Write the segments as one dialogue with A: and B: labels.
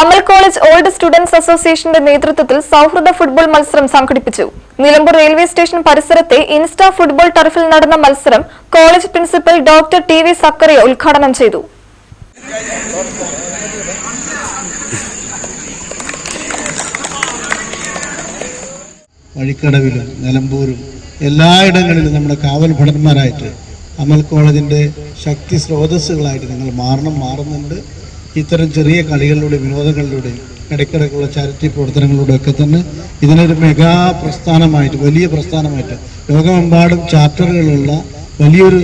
A: Amal college old students അസോസിയേഷന്റെ നേതൃത്വത്തിൽ സൗഹൃദ ഫുട്ബോൾ മത്സരം സംഘടിപ്പിച്ചു. നിലമ്പൂർ റെയിൽവേ സ്റ്റേഷൻ പരിസരത്തെ ഇൻസ്റ്റാ ഫുട്ബോൾ ടർഫിൽ നടന്ന മത്സരം college principal doctor T V Zakaria ഉദ്ഘാടനം ചെയ്തു.
B: വഴിക്കടവിലും നിലമ്പൂരും എല്ലായിടങ്ങളിലും നമ്മുടെ കാവൽ ഭടന്മാരായിട്ട് അമൽ കോളേജിന്റെ ശക്തി സ്രോതസ്സുകളായിട്ട് നിങ്ങൾ മാറണം മാറുന്നുണ്ട്. ഇത്തരം ചെറിയ കളികളിലൂടെ വിനോദങ്ങളിലൂടെ ഇടയ്ക്കിടയ്ക്കുള്ള ചാരിറ്റി പ്രവർത്തനങ്ങളിലൂടെ ഒക്കെ തന്നെ ഇതിനൊരു മെഗാ പ്രസ്ഥാനമായിട്ട് വലിയ പ്രസ്ഥാനമായിട്ട് ലോകമെമ്പാടും ചാപ്റ്ററുകളുള്ള വലിയൊരു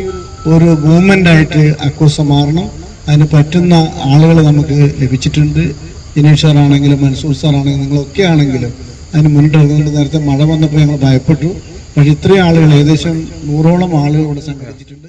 B: ഒരു മൂവ്മെന്റായിട്ട് അക്കൂസ മാറണം. അതിന് പറ്റുന്ന ആളുകൾ നമുക്ക് ലഭിച്ചിട്ടുണ്ട്. ദിനേഷ് സാറാണെങ്കിലും മൻസൂർ സാറാണെങ്കിലും നിങ്ങളൊക്കെ ആണെങ്കിലും അതിന് മുന്നിട്ടിറങ്ങുന്നുണ്ട് നേരത്തെ മഴ വന്നപ്പോൾ ഞങ്ങൾ ഭയപ്പെട്ടു. പക്ഷേ ഇത്രയും ആളുകൾ ഏകദേശം നൂറോളം ആളുകൾ ഇവിടെ സംഘടിച്ചിട്ടുണ്ട്.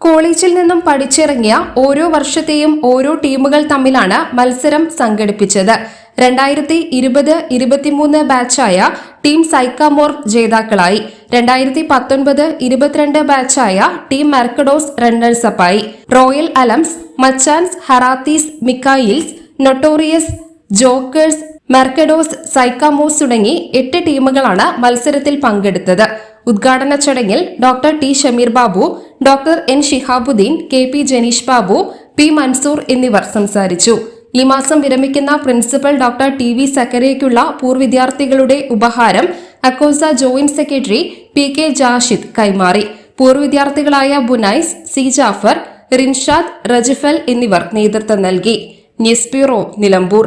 C: കോളേജിൽ നിന്നും പഠിച്ചിറങ്ങിയ ഓരോ വർഷത്തെയും ഓരോ ടീമുകൾ തമ്മിലാണ് മത്സരം സംഘടിപ്പിച്ചത്. രണ്ടായിരത്തി ഇരുപത് ഇരുപത്തിമൂന്ന് ബാച്ചായ ടീം സൈക്കാമോർഫ് ജേതാക്കളായി. രണ്ടായിരത്തി പത്തൊൻപത് ഇരുപത്തിരണ്ട് ബാച്ചായ ടീം മെർക്കഡോസ് റണ്ണേഴ്സപ്പായി റോയൽ അലംസ് മച്ചാൻസ് ഹറാത്തീസ് മിക്കായിൽസ് നൊട്ടോറിയസ് ജോക്കേഴ്സ് മെർക്കഡോസ് സൈക്കാമോസ് തുടങ്ങി എട്ട് ടീമുകളാണ് മത്സരത്തിൽ പങ്കെടുത്തത്. ഉദ്ഘാടന ചടങ്ങിൽ doctor T Shameer Babu doctor N Shihabuddeen K P Janeesh Babu P Mansoor എന്നിവർ സംസാരിച്ചു. ഈ മാസം വിരമിക്കുന്ന പ്രിൻസിപ്പൽ ഡോക്ടർ ടി വി സക്കരയ്ക്കുള്ള പൂർവ വിദ്യാർത്ഥികളുടെ ഉപഹാരം അക്കോസ joint secretary P K Jashid കൈമാറി. പൂർവ വിദ്യാർത്ഥികളായ ബുനൈസ് സി ജാഫർ റിൻഷാദ് റജിഫൽ എന്നിവർ നേതൃത്വം നൽകി. News bureau Nilambur.